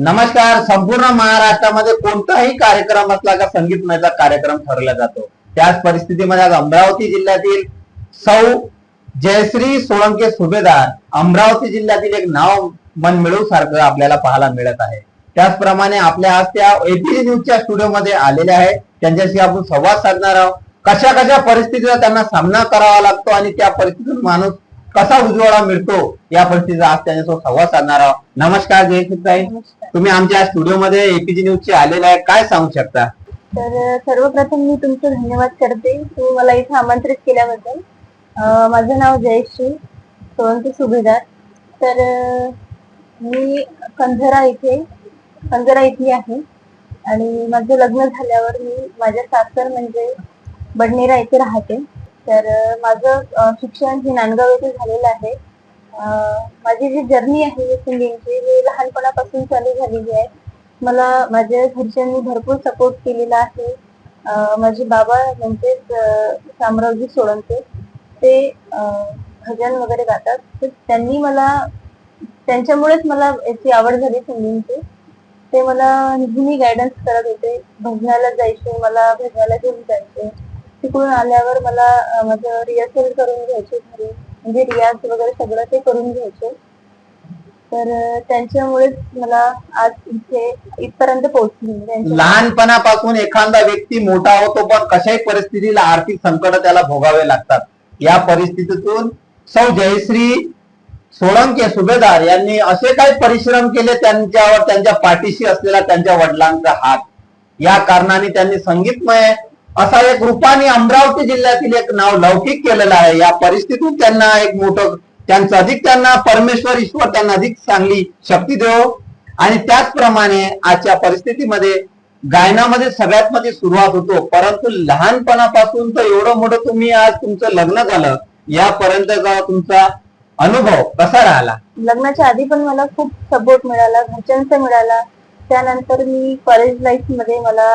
नमस्कार संपूर्ण महाराष्ट्रामध्ये कोणताही कार्यक्रम असला का संगीतमयचा कार्यक्रम ठरला जातो. त्याच परिस्थितीमध्ये आज अमरावती जिल्ह्यातील सौ जयश्री सोळंके सुभेदार अमरावती जिल्ह्यातील एक नाव मन मिळवू सारखं आपल्याला पाहायला मिळत आहे. त्याचप्रमाणे आपल्या आज त्या एबीसी न्यूजच्या स्टुडिओमध्ये आलेल्या आहेत त्यांच्याशी आपण संवाद साधणार आहोत. कशा कशा परिस्थितीचा त्यांना सामना करावा लागतो आणि त्या परिस्थितीतून माणूस कसा उजवाडा मिळतो या परिस्थितीचा आज त्यांच्यासोबत संवाद साधणार आहोत. नमस्कार जयश्री नमस्कार. तुम्ही आमच्या स्टुडिओमध्ये एपीजी न्यूजचे आलेले आहे काय सांगू शकता? तर सर्वप्रथम मी तुमचं धन्यवाद करते. तुम्ही मला इथे आमंत्रित केल्याबद्दल. अं, माझं नाव जयश्री सोनती सुभेदार. तर अं, मी कंझरा इथे कंझरा इथली आहे. आणि माझं लग्न झाल्यावर मी माझ्या सासर म्हणजे बडनेरा इथे राहते. तर अं, माझं अं, शिक्षण हे नांदगाव येथे झालेलं आहे. माझी जी जर्नी आहे सिंगिंगची ही लहानपणापासून चालू झालेली आहे. मला माझ्या घरच्यांनी भरपूर सपोर्ट केलेला आहे. माझे बाबा म्हणजेच अं, शामरावजी सोळंके. ते भजन वगैरे गातात. तर त्यांनी मला त्यांच्यामुळेच मला याची आवड झाली सिंगिंगची. ते मला नेहमी गायडन्स करत होते. भजनाला जायचे मला भजनाला घेऊन जायचे. तिकडून आल्यावर मला माझं रिहर्सल करून घ्यायचे घरी. म्हणजे रियाज वगैरे सगळं ते करून घ्यायचे. तर त्यांच्यामुळेच मला आज इथे इथपर्यंत पोहोचली. म्हणजे लहानपणापासून एखादा व्यक्ती मोठा होतो पण कशाही परिस्थितीला आर्थिक संकट त्याला भोगावे लागतात. या परिस्थितीतून सौ जयश्री सोळंके सुभेदार यांनी असे काही परिश्रम केले त्यांच्यावर त्यांच्या पाठीशी असलेला त्यांच्या वडिलांचा हात. या कारणाने त्यांनी संगीतमय असा एक रूपाने अमरावती जिल्ह्यातील एक नाव लौकिक केलेलं आहे. या परिस्थितीतून त्यांना एक मोठं त्यांचं अधिक त्यांना परमेश्वर ईश्वर त्यांना अधिक चांगली शक्ती देव. आणि त्याचप्रमाणे आजच्या परिस्थितीमध्ये गायनामध्ये सगळ्यात मध्ये सुरुवात होतो. परंतु लहानपणापासून तर एवढं मोठं तुम्ही आज तुमचं लग्न झालं यापर्यंतचा तुमचा अनुभव कसा राहिला? लग्नाच्या आधी पण मला खूप सपोर्ट मिळाला घरच्यांचा मिळाला. त्यानंतर मी कॉलेज लाईफमध्ये मला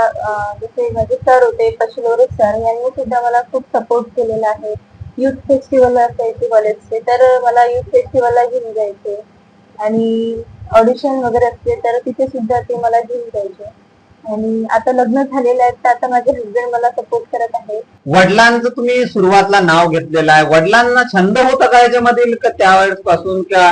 जसे माझे सर होते पशुलोरे सर यांनी सुद्धा मला खूप सपोर्ट केलेला आहे. युथ फेस्टिवल असायचे कॉलेजचे तर मला युथ फेस्टिवलला घेऊन जायचे. आणि ऑडिशन वगैरे असते तर तिथे सुद्धा ते मला घेऊन जायचे. आणि आता लग्न झालेलं आहे तर आता माझे हसबंड मला सपोर्ट करत आहे वडिलांचं तुम्ही सुरुवातला नाव घेतलेलं आहे. वडिलांना छंद होता का याच्यामधील का त्यावेळेस पासून का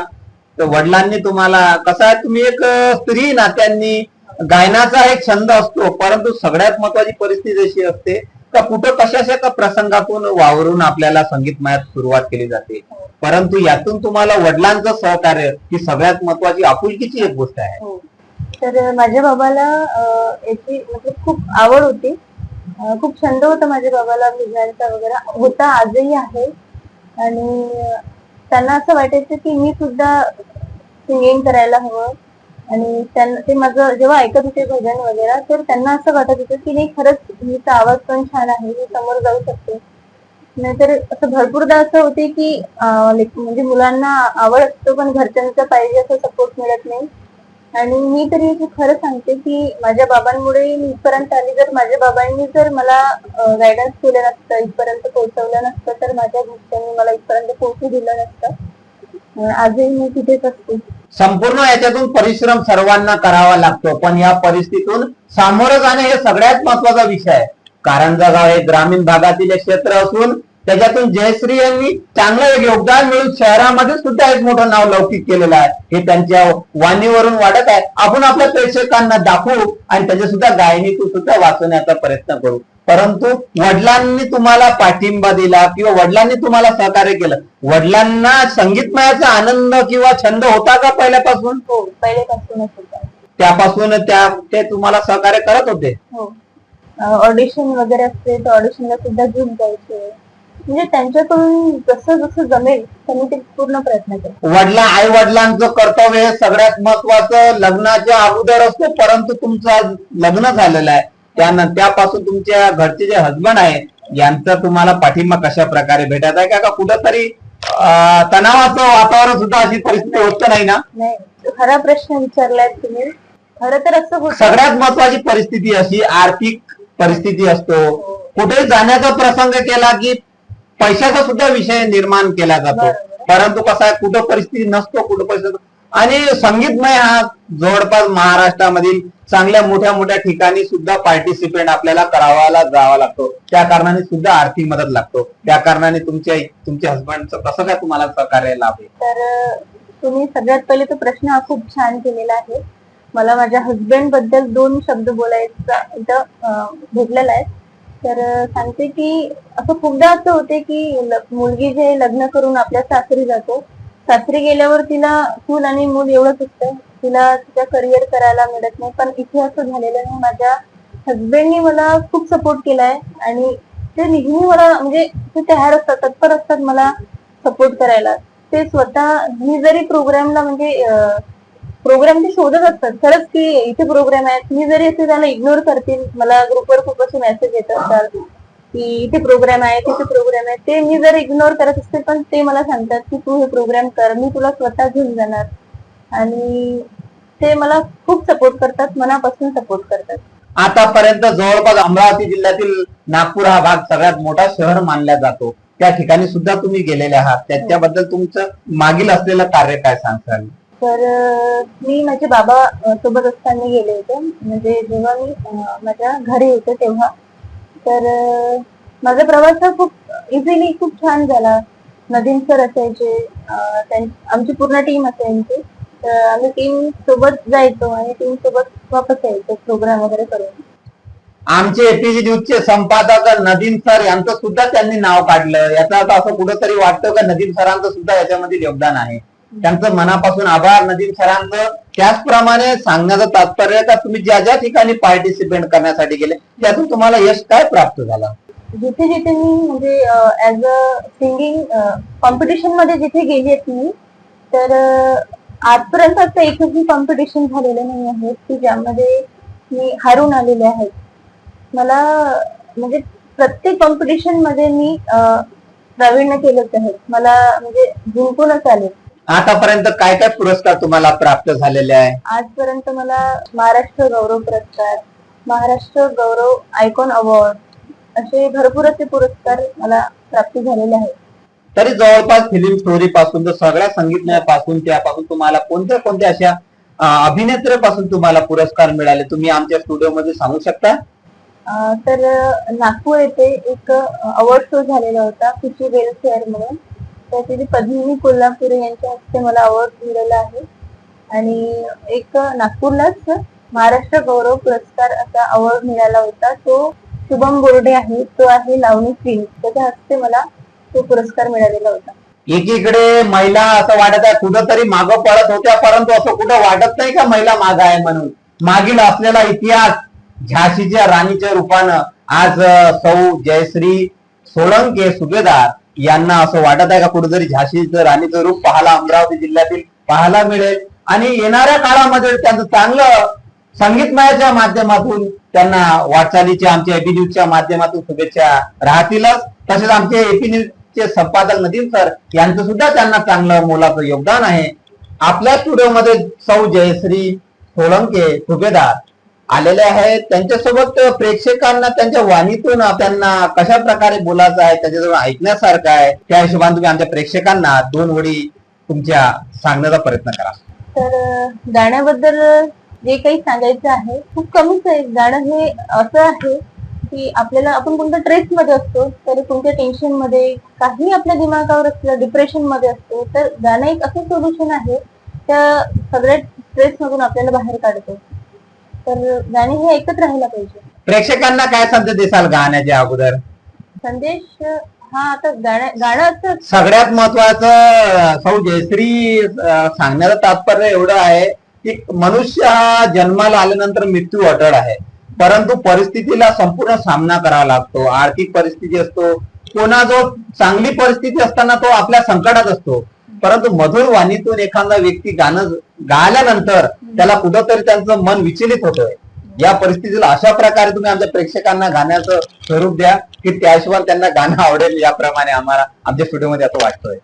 तर वडिलांनी तुम्हाला कसं आहे तुम्ही एक स्त्री नात्यांनी गायनाचा एक छंद असतो परंतु सगळ्यात महत्वाची परिस्थिती अशी असते का कुठं कशाशा का प्रसंगातून वावरून आपल्याला संगीतमयात सुरुवात केली जाते. परंतु यातून तुम्हाला वडिलांचं सहकार्य ही सगळ्यात महत्वाची आपुलकीची एक गोष्ट आहे. हो. तर माझ्या बाबाला याची म्हणजे खूप आवड होती. खूप छंद होता माझ्या बाबाला भजनांचा वगैरे होता आजही आहे. आणि त्यांना असं वाटायचं की मी सुद्धा सिंगिंग करायला हवं. आणि त्यांना ते माझं जेव्हा ऐकत होते भजन वगैरे तर त्यांना असं वाटत होतं की नाही खरंच मीचा आवाज पण छान आहे मी समोर जाऊ शकते. नाहीतर असं भरपूरदा असं होते की म्हणजे मुलांना आवड असतो पण घरच्यांचा पाहिजे असं सपोर्ट मिळत नाही. आणि मी तरी हे खरं सांगते की माझ्या बाबांमुळे मी इथपर्यंत आली. जर माझ्या बाबांनी जर मला गायडन्स केलं नसतं इथपर्यंत पोहोचवलं नसतं तर माझ्या घरच्यांनी मला इथपर्यंत पोहोचू दिलं नसतं. आजही मी तिथेच असते. संपूर्ण याच्यातून परिश्रम सर्वांना करावा लागतो. पण या परिस्थितीतून सामोरं जाणे हे सगळ्यात महत्त्वाचा विषय आहे. कारंजा गाव हे ग्रामीण भागातील क्षेत्र असून त्याच्यातून जयश्री यांनी चांगलं एक योगदान मिळून शहरामध्ये सुद्धा एक मोठं नाव लौकिक केलेलं आहे. हे त्यांच्या वाणीवरून वाटत आहे. आपण आपल्या प्रेक्षकांना दाखवू आणि त्याच्या सुद्धा गायनीतून सुद्धा वाचवण्याचा प्रयत्न करू. परंतु वडिलांनी तुम्हाला पाठिंबा दिला किंवा वडिलांनी तुम्हाला सहकार्य केलं वडिलांना संगीतमयाचा आनंद किंवा छंद होता का पहिल्यापासून? हो होता. त्यापासून त्या ते तुम्हाला सहकार्य करत होते? हो. ऑडिशन वगैरे असते तर ऑडिशनला सुद्धा घेऊन जायचे. म्हणजे त्यांच्याकडून जसं जसं जमेल त्यांनी ते पूर्ण प्रयत्न केले. वडिला आई वडिलांचं कर्तव्य हे सगळ्यात महत्वाचं लग्नाच्या अगोदर असतो परंतु तुमचं लग्न झालेलं आहे. त्यानं त्यापासून तुमच्या घरचे जे हसबंड आहे यांचा तुम्हाला पाठिंबा कशा प्रकारे भेटत आहे? का कुठंतरी तणावाचं वातावरण सुद्धा अशी परिस्थिती होत नाही ना? नाही. खरा प्रश्न विचारलाय तुम्ही. खरं तर असं होतं. सगळ्यात महत्वाची परिस्थिती अशी आर्थिक परिस्थिती असतो. कुठे जाण्याचा प्रसंग केला की पैशाचा सुद्धा विषय निर्माण केला जातो. परंतु कसा आहे कुठं परिस्थिती नसतो कुठं परिस्थिती आणि संगीतमय हा जवळपास महाराष्ट्रामधील चांगल्या मोठ्या मोठ्या ठिकाणी सुद्धा पार्टिसिपेट आपल्याला करावाला जावा लागतो. त्या कारणाने सुद्धा आर्थिक मदत लागतो. त्या कारणाने तुमच्या तुमच्या हसबंडचं कसं काय तुम्हाला सहकार्य लाभ आहे? तर तुम्ही सगळ्यात पहिले तो प्रश्न हा खूप छान केलेला आहे. मला माझ्या हस्बंडबद्दल दोन शब्द बोलायचा इथं भेटलेला आहे. तर सांगते की असं खूपदा असं होते की मुलगी जे लग्न करून आपल्या सासरी जातो. सासरी गेल्यावर तिला चूल आणि मूल एवढंच असतं. तिला तिचा करिअर करायला मिळत नाही. पण इथे असं झालेलं नाही माझ्या हस्बंडनी मला खूप सपोर्ट केलाय. आणि ते नेहमी मला म्हणजे ते तयार असतात. तत्पर असतात मला सपोर्ट करायला. ते स्वतः मी जरी प्रोग्रामला म्हणजे प्रोग्राम ते शोधत असतात. खरंच की इथे प्रोग्राम आहेत मी जरी असे त्याला इग्नोर करतील मला ग्रुपवर खूप असे मेसेज येत असतात की इथे प्रोग्राम आहे तिथे प्रोग्राम आहे. ते मी जर इग्नोर करत असते पण ते मला सांगतात की तू हे प्रोग्राम कर मी तुला स्वतः घेऊन जाणार. आणि ते मला खूप सपोर्ट करतात मनापासून सपोर्ट करतात. आतापर्यंत जवळपास अमरावती जिल्ह्यातील नागपूर हा भाग सगळ्यात मोठा शहर मानला जातो. त्या ठिकाणी सुद्धा तुम्ही गेलेले आहात. त्याच्याबद्दल तुमचं मागील असलेलं कार्य काय सांगताल तर मी माझे बाबा सोबत असताना गेले होते. म्हणजे जेव्हा मी माझ्या घरी होते तेव्हा. तर माझा प्रवास हा खूप इझिली खूप छान झाला. नदीम सर असायचे आमची पूर्ण टीम असायची. तर आम्ही टीम सोबत जायचो आणि टीम सोबत वापस यायचो प्रोग्राम वगैरे करून. आमचे एपीजी न्यूजचे संपादक नदीम सर यांचं सुद्धा त्यांनी नाव काढलं. याचा अर्थ असं कुठंतरी वाटतं का नदीम सरांचं सुद्धा याच्यामध्ये योगदान आहे? त्यांचं मनापासून आभार. नदीम सरांचं त्याचप्रमाणे सांगण्याचं तात्पर्य का तुम्ही ज्या ज्या ठिकाणी पार्टिसिपेट करण्यासाठी गेले त्यातून तुम्हाला यश काय प्राप्त झालं? जिथे जिथे मी म्हणजे ऍज अ सिंगिंग कॉम्पिटिशनमध्ये जिथे गेली आहेत मी तर आजपर्यंत असं एकही कॉम्पिटिशन झालेलं नाही आहे की ज्यामध्ये मी हारून आलेले आहेत मला म्हणजे प्रत्येक कॉम्पिटिशनमध्ये मी प्रवीण प्रावीण्य केलंच आहे. मला म्हणजे जिंकूनच आले. आतापर्यंत काय काय पुरस्कार तुम्हाला प्राप्त झालेले आहे? आजपर्यंत मला महाराष्ट्र गौरव पुरस्कार महाराष्ट्र गौरव आयकॉन अवॉर्ड असे भरपूर असे पुरस्कार मला प्राप्त झालेले आहेत. तरी जवळपास फिल्म स्टोरी पासून तर सगळ्या संगीतमयापासून त्यापासून तुम्हाला कोणत्या कोणत्या अशा अं, अभिनेत्रीपासून तुम्हाला पुरस्कार मिळाले? तुम्ही आमच्या स्टुडिओमध्ये सांगू शकता? तर नागपूर येथे एक अवॉर्ड शो झालेला होता खुशी वेलफेअर म्हणून. तर पद्मिनी कोल्हापुरे यांच्या हस्ते मला अवॉर्ड मिळाला आहे. आणि एक नागपूरलाच महाराष्ट्र गौरव पुरस्कार असा अवॉर्ड मिळाला होता. तो शुभम बोर्डे आहे. तो आहे लावणी फिल्म त्याच्या हस्ते मला तो पुरस्कार मिळालेला होता. एकीकडे महिला असं वाटत आहे कुठंतरी मागं पडत होत्या परंतु असं कुठं वाटत नाही का महिला माग आहे म्हणून? मागील असलेला इतिहास झाशीच्या राणीच्या रूपानं आज सौ जयश्री सोळंके सुभेदार यांना असं वाटत आहे का कुठेतरी झाशीचं राणीचं रूप पाहायला अमरावती जिल्ह्यातील पाहायला मिळेल? आणि येणाऱ्या काळामध्ये त्यांचं चांगलं संगीतमयाच्या माध्यमातून त्यांना वाटचालीच्या आमच्या एपी न्यूजच्या माध्यमातून शुभेच्छा राहतीलच. तसेच आमचे एपी न्यूजचे संपादक नदीम सर यांचं सुद्धा त्यांना चांगलं मोलाचं योगदान आहे. आपल्या स्टुडिओमध्ये सौ जयश्री सोलंके सुभेदार आलेले आहेत. त्यांच्यासोबत प्रेक्षकांना त्यांच्या वाणीतून त्यांना कशा प्रकारे बोलायचं आहे त्याच्याजवळ ऐकण्यासारखं आहे त्या हिशोबाने तुम्ही आमच्या प्रेक्षकांना दोन ओळी तुमच्या सांगण्याचा प्रयत्न करा. तर गाण्याबद्दल जे काही सांगायचं आहे खूप कमीच आहे. गाणं हे असं आहे की आपल्याला आपण कोणत्या ट्रेस मध्ये असतो तरी कोणत्या टेन्शनमध्ये काही आपल्या दिमागावर असलं डिप्रेशनमध्ये असतो तर गाणं एक असं सोल्युशन आहे त्या सगळ्या स्ट्रेस मधून आपल्याला बाहेर काढतो. तर गाणे हे ऐकत राहायला पाहिजे. प्रेक्षकांना काय संदेश देसाल गाण्याच्या अगोदर? संदेश हा आता गाणं गाणं असं सगळ्यात महत्वाचं सौ जयश्री अं, सांगण्याचं तात्पर्य एवढं आहे की मनुष्य हा जन्माला आल्यानंतर मृत्यू अटळ आहे. परंतु परिस्थितीला संपूर्ण सामना करावा लागतो. आर्थिक परिस्थिती असतो. कोणाजवळ चांगली परिस्थिती असताना तो आपल्या संकटात असतो. परंतु मधुर वाणीतून एखादा व्यक्ती गाणं गाल्यानंतर त्याला कुठंतरी त्यांचं मन विचलित होतंय. या परिस्थितीला अशा प्रकारे तुम्ही आमच्या प्रेक्षकांना गाण्याचं स्वरूप द्या की त्याशिवाय त्यांना गाणं आवडेल याप्रमाणे आम्हाला आमच्या स्टुडिओमध्ये असं वाटतोय.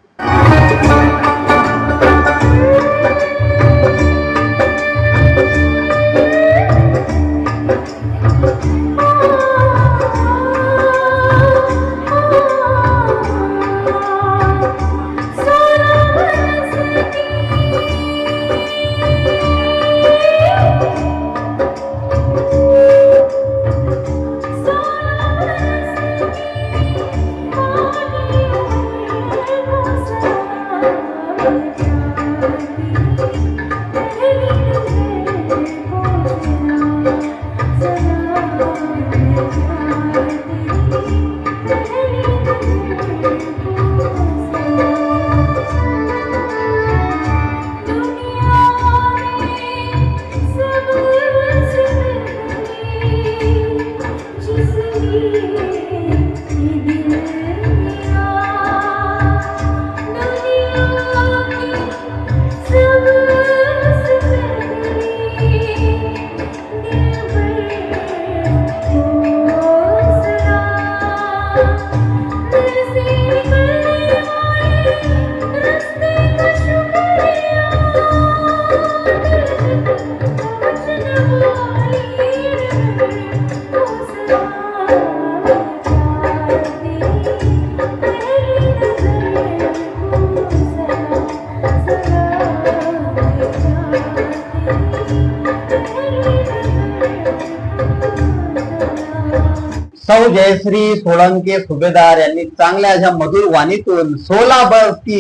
जयश्री सोळंके सुभेदार यांनी चांगल्या अशा मधुर वाणीतून सोला बसती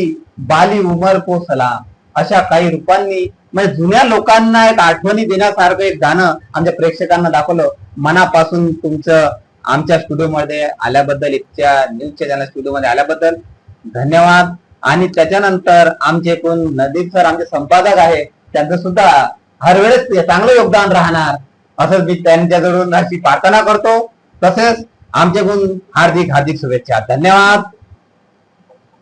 बाली उमर पोसला. अशा काही रूपांनी म्हणजे जुन्या लोकांना एक आठवणी देण्यासारखं एक गाणं आमच्या प्रेक्षकांना दाखवलं. मनापासून तुमचं आमच्या स्टुडिओमध्ये आल्याबद्दल इतक्या न्यूजच्या चॅनल स्टुडिओमध्ये आल्याबद्दल धन्यवाद. आणि त्याच्यानंतर आमचे एकूण नदीप सर आमचे संपादक आहे त्यांचं सुद्धा हरवेळेस चांगलं योगदान राहणार असं मी त्यांच्याकडून अशी प्रार्थना करतो. तसेच आमच्याकडून हार्दिक हार्दिक शुभेच्छा. धन्यवाद.